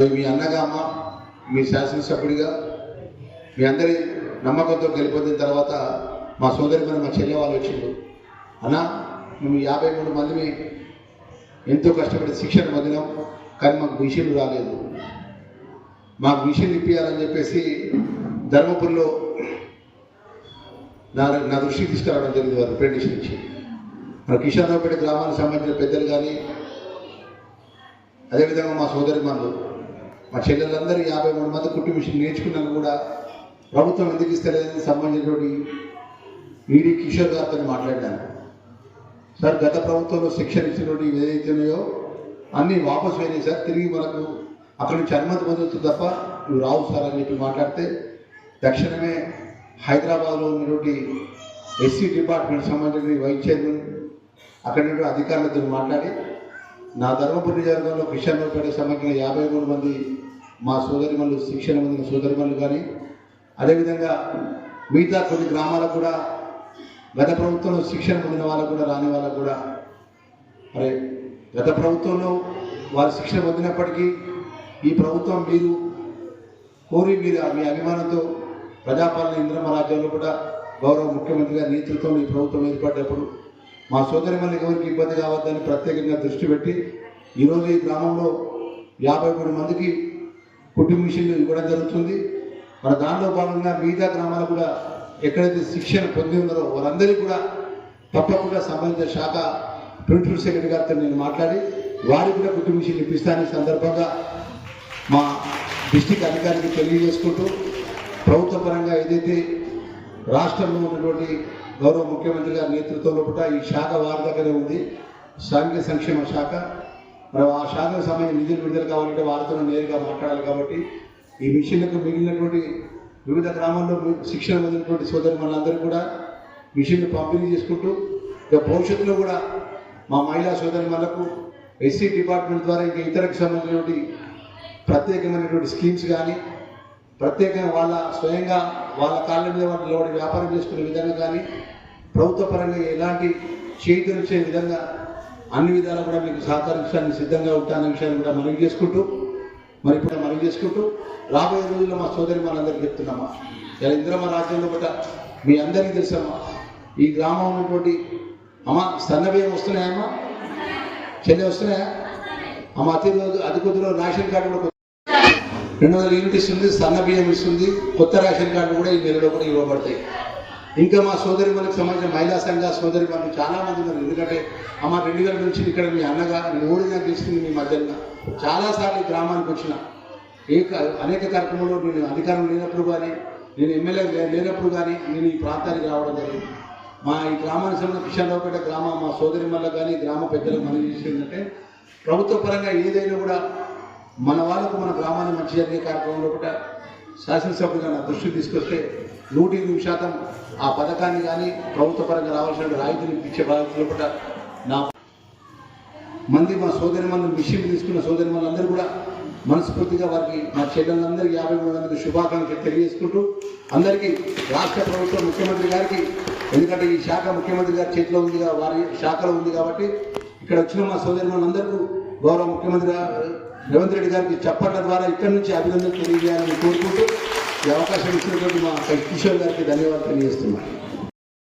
మీ అన్నగా అమ్మ మీ శాసనసభ్యుడిగా మీ అందరి నమ్మకంతో గెలిపొందిన తర్వాత మా సోదరి మన మా చెల్లె వాళ్ళు వచ్చిండు అన్న మేము యాభై మూడు మందిని ఎంతో కష్టపడి శిక్షణ పొందినాం కానీ మాకు మిషన్లు రాలేదు. మాకు మిషన్ ఇప్పించాలని చెప్పేసి ధర్మపురిలో నా నా దృష్టికి తీసుకురావడం జరిగింది వారు అప్రెంటిస్ నుంచి మన కిషన్రావుపేట గ్రామానికి సంబంధించిన పెద్దలు కానీ అదేవిధంగా మా సోదరి మనులు మా చెల్లెలందరూ యాభై మూడు మంది కుట్టు మిషన్ నేర్చుకున్నాను కూడా. ప్రభుత్వం ఎందుకు ఇస్తలేదని సంబంధించినటువంటి ఈడీ కిషోర్ గారితో మాట్లాడాను. సార్ గత ప్రభుత్వంలో శిక్షణ ఇచ్చినటువంటి ఏదైతున్నాయో అన్నీ వాపసు అయినాయి సార్. తిరిగి మనకు అక్కడి నుంచి అనుమతి పొందుతుంది తప్ప నువ్వు రావు సార్ అని చెప్పి మాట్లాడితే తక్షణమే హైదరాబాద్లో ఉన్నటువంటి ఎస్సీ డిపార్ట్మెంట్ సంబంధించిన వైస్ చైర్మన్ అక్కడి నుండి అధికారులతో మాట్లాడి నా ధర్మపురి నియోజకవర్గంలో కృష్ణాపేట సంబంధించిన యాభై మూడు మంది మా సోదరిమల్లు శిక్షణ పొందిన సోదరిమల్లు కానీ అదేవిధంగా మిగతా కొన్ని గ్రామాలకు కూడా గత ప్రభుత్వంలో శిక్షణ పొందిన వాళ్ళకు కూడా రాని వాళ్ళకు కూడా మరి గత ప్రభుత్వంలో వారు శిక్షణ పొందినప్పటికీ ఈ ప్రభుత్వం మీరు కోరి మీరు మీ అభిమానంతో ప్రజాపాలన ఇంద్రమ రాజ్యంలో కూడా గౌరవ ముఖ్యమంత్రి గారి నేతృత్వంలో ఈ ప్రభుత్వం ఏర్పడ్డప్పుడు మా సోదరి మళ్ళీ ఎవరికి ఇబ్బంది కావద్దని ప్రత్యేకంగా దృష్టి పెట్టి ఈరోజు ఈ గ్రామంలో యాభై మూడు మందికి కుటుంబ మిషన్లు ఇవ్వడం జరుగుతుంది. మన దానిలో భాగంగా మిగతా గ్రామాలు కూడా ఎక్కడైతే శిక్షణ పొంది ఉన్నారో వారందరికీ కూడా తప్పకుండా సంబంధిత శాఖ ప్రిన్సిపల్ సెక్రటరీ గారితో నేను మాట్లాడి వారికి కూడా కుటుంబ మిషన్ ఇప్పిస్తాను సందర్భంగా మా డిస్టిక్ అధికారికి తెలియజేసుకుంటూ ప్రభుత్వ పరంగా ఏదైతే రాష్ట్రంలో ఉన్నటువంటి గౌరవ ముఖ్యమంత్రి గారి నేతృత్వంలో కూడా ఈ శాఖ వారి దగ్గరే ఉంది. సాంఘిక సంక్షేమ శాఖ. మరి ఆ శాఖకు సమయం నిధులు విడుదల కావాలంటే వారితో నేరుగా మాట్లాడాలి కాబట్టి ఈ మిషన్లకు మిగిలినటువంటి వివిధ గ్రామాల్లో శిక్షణ పొందినటువంటి సోదరు మనందరూ కూడా మిషన్లు పంపిణీ చేసుకుంటూ ఇక భవిష్యత్తులో కూడా మా మహిళా సోదరి మనకు ఎస్సీ డిపార్ట్మెంట్ ద్వారా ఇంకా ఇతరకు సంబంధించినటువంటి ప్రత్యేకమైనటువంటి స్కీమ్స్ కానీ ప్రత్యేకంగా వాళ్ళ స్వయంగా వాళ్ళ కాళ్ళ మీద వాళ్ళు వ్యాపారం చేసుకునే విధంగా కానీ ప్రభుత్వ పరంగా ఎలాంటి చేతులిచ్చే విధంగా అన్ని విధాలు కూడా మీకు సహకరించడానికి సిద్ధంగా ఉంటానన్న విషయాన్ని కూడా మనవి చేసుకుంటూ మరి ఇప్పుడు మనవి చేసుకుంటూ రాబోయే రోజుల్లో మా సోదరి మనందరికీ చెప్తున్నామా? ఇలా ఇంద్రమ రాజ్యంలో కూడా మీ అందరికీ తెలుసమ్మా ఈ గ్రామం ఉన్నటువంటి అమ్మా సన్నబియ్యం వస్తున్నాయమ్మా? చెల్లె వస్తున్నాయా? అమ్మ అతి రోజు అతి కొద్దిలో రేషన్ కార్డు కూడా రెండు వందల యూనిట్ ఇస్తుంది సన్న బియ్యం ఇస్తుంది కొత్త రేషన్ కార్డు కూడా ఈ నెలలో కూడా ఇవ్వబడతాయి. ఇంకా మా సోదరి మనకు సంబంధించిన మహిళా సంఘ సోదరి వాళ్ళు చాలామంది ఉన్నారు. ఎందుకంటే అమ్మ రెండు వేల నుంచి ఇక్కడ మీ అన్నగా మూడుగా తీసుకుని మీ మధ్యన చాలాసార్లు గ్రామానికి వచ్చిన. ఏ అనేక కార్యక్రమంలో నేను అధికారం లేనప్పుడు కానీ నేను ఎమ్మెల్యే లేనప్పుడు కానీ నేను ఈ ప్రాంతానికి రావడం జరిగింది. మా ఈ గ్రామానికి సంబంధించిన కిషన్రావుపేట గ్రామ మా సోదరి మళ్ళీ కానీ గ్రామ పెద్దలకు మనం చేసిందంటే ప్రభుత్వ పరంగా ఏదైనా కూడా మన వాళ్ళకు మన గ్రామాన్ని మంచి జరిగే కార్యక్రమంలో కూడా శాసనసభ్యుగా నా దృష్టికి తీసుకొస్తే నూట ఎనిమిది శాతం ఆ పథకాన్ని కానీ ప్రభుత్వ పరంగా రావాల్సిన రాయితీని ఇచ్చే బాధ్యతలు కూడా నా మంది మా సోదరి మంది మిషన్ తీసుకున్న సోదరి అందరూ కూడా మనస్ఫూర్తిగా వారికి మా చెల్లెలందరికీ యాభై మూడు మంది శుభాకాంక్షలు తెలియజేసుకుంటూ అందరికీ రాష్ట్ర ప్రభుత్వం ముఖ్యమంత్రి గారికి ఎందుకంటే ఈ శాఖ ముఖ్యమంత్రి గారి చేతిలో ఉంది వారి శాఖలో ఉంది కాబట్టి ఇక్కడ వచ్చిన మా సోదరి అందరికీ గౌరవ ముఖ్యమంత్రి రేవంత్ రెడ్డి గారికి చప్పట్ల ద్వారా ఇక్కడి నుంచి అభినందనలు తెలియజేయాలని కోరుకుంటూ ఈ అవకాశం ఇచ్చినటువంటి మా కిషోర్ గారికి ధన్యవాదాలు తెలియజేస్తున్నాను.